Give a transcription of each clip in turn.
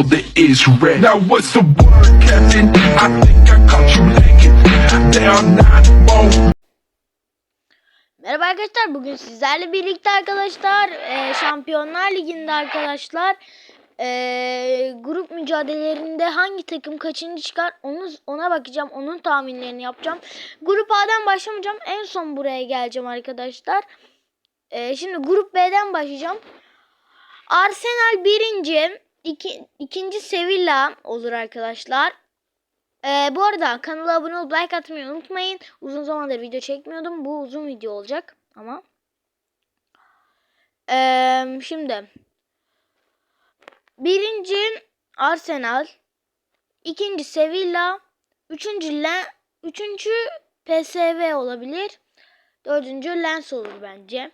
world that is red. Now what's the word, Captain? I think I caught you lacking. Down nine more. Merhaba arkadaşlar bugün sizlerle birlikte arkadaşlar e, Şampiyonlar Ligi'nde arkadaşlar e, grup mücadelelerinde hangi takım kaçıncı çıkar onu ona bakacağım onun tahminlerini yapacağım. Grup A'dan başlamayacağım en son buraya geleceğim arkadaşlar. E, şimdi grup B'den başlayacağım. Arsenal birinci, iki, ikinci Sevilla olur arkadaşlar. Ee, bu arada kanala abone olup like atmayı unutmayın. Uzun zamandır video çekmiyordum. Bu uzun video olacak ama. Ee, şimdi. Birinci Arsenal. ikinci Sevilla. Üçüncü, Len, üçüncü PSV olabilir. Dördüncü Lens olur bence.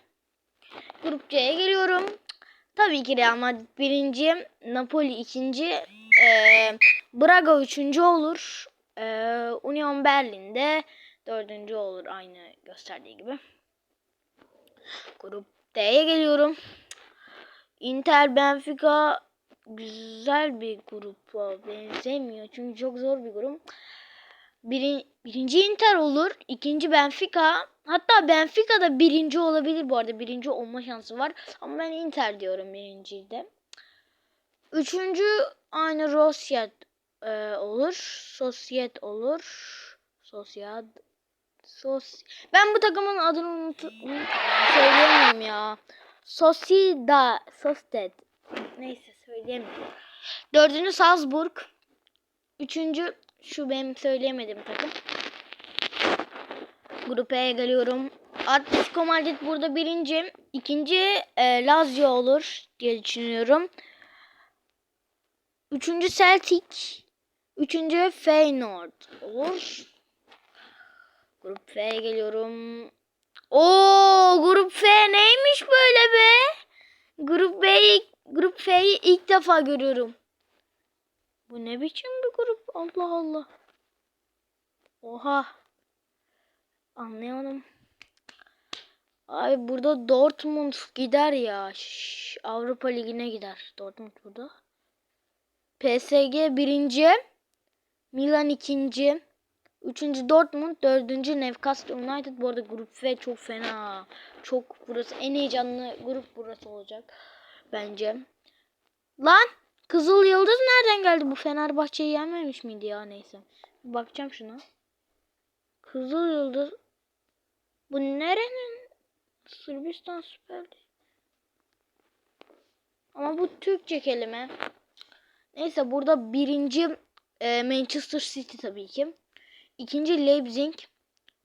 Grup C'ye geliyorum. Tabii ki Real Madrid birinci. Napoli ikinci. Ee, Braga üçüncü olur. Ee, Union Berlin'de dördüncü olur aynı gösterdiği gibi. Grup D'ye geliyorum. Inter Benfica güzel bir grupa benzemiyor. Çünkü çok zor bir grup. Biri, birinci Inter olur. ikinci Benfica. Hatta Benfica da birinci olabilir bu arada. Birinci olma şansı var. Ama ben Inter diyorum birinciyi. Üçüncü aynı Rosyet e, olur. Sosyet olur. Sosyad. Sos. Ben bu takımın adını unut- söyleyemiyorum ya. Sosida. Sosted. Neyse söyleyemiyorum. Dördüncü Salzburg. Üçüncü şu benim söyleyemediğim takım. Grup E'ye geliyorum. Atletico Madrid burada birinci. İkinci e, Lazio olur diye düşünüyorum. Üçüncü Celtic. Üçüncü Feyenoord olur. Grup F'ye geliyorum. Oo, Grup F neymiş böyle be? Grup B'yi Grup F'yi ilk defa görüyorum. Bu ne biçim bir grup? Allah Allah. Oha. Anlayamadım. Ay burada Dortmund gider ya. Şş, Avrupa Ligi'ne gider. Dortmund burada. PSG birinci. Milan ikinci. Üçüncü Dortmund. Dördüncü Newcastle United. Bu arada grup F çok fena. Çok burası en heyecanlı grup burası olacak. Bence. Lan Kızıl Yıldız nereden geldi? Bu Fenerbahçe'yi yenmemiş miydi ya neyse. Bakacağım şuna. Kızıl Yıldız. Bu nerenin? Sırbistan Süper. Ama bu Türkçe kelime. Neyse burada birinci e, Manchester City tabii ki. İkinci Leipzig.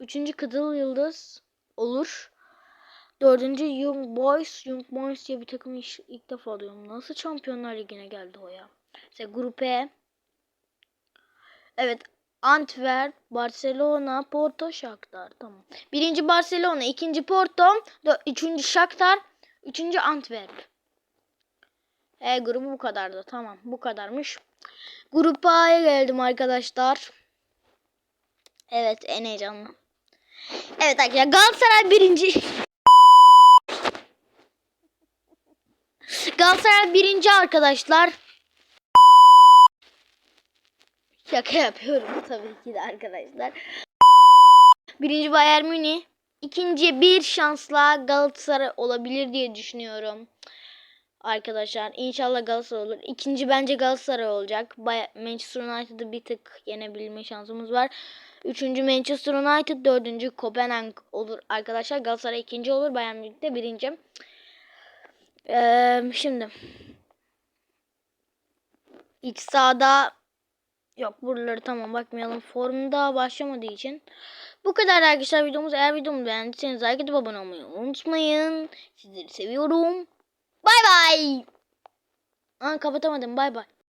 Üçüncü Kızıl Yıldız olur. Dördüncü Young Boys. Young Boys diye bir takım iş, ilk defa alıyorum. Nasıl Şampiyonlar Ligi'ne geldi o ya? İşte Grup E. Evet. Antwerp, Barcelona, Porto, Shakhtar. Tamam. Birinci Barcelona, ikinci Porto, üçüncü Shakhtar, üçüncü Antwerp. E grubu bu kadardı. Tamam bu kadarmış. Grup A'ya geldim arkadaşlar. Evet en heyecanlı. Evet arkadaşlar Galatasaray birinci. Galatasaray birinci arkadaşlar. Şaka yapıyorum tabii ki de arkadaşlar. Birinci Bayern Münih. İkinci bir şansla Galatasaray olabilir diye düşünüyorum. Arkadaşlar inşallah Galatasaray olur. İkinci bence Galatasaray olacak. Bay- Manchester United'ı bir tık yenebilme şansımız var. Üçüncü Manchester United, dördüncü Kopenhag olur arkadaşlar. Galatasaray ikinci olur. Bayern Münih de birinci. Ee, şimdi iç sahada yok buraları tamam bakmayalım. Forum daha başlamadığı için. Bu kadar arkadaşlar videomuz. Eğer videomu beğendiyseniz like edip abone olmayı unutmayın. Sizleri seviyorum. Bay bay. Aa kapatamadım. Bay bay.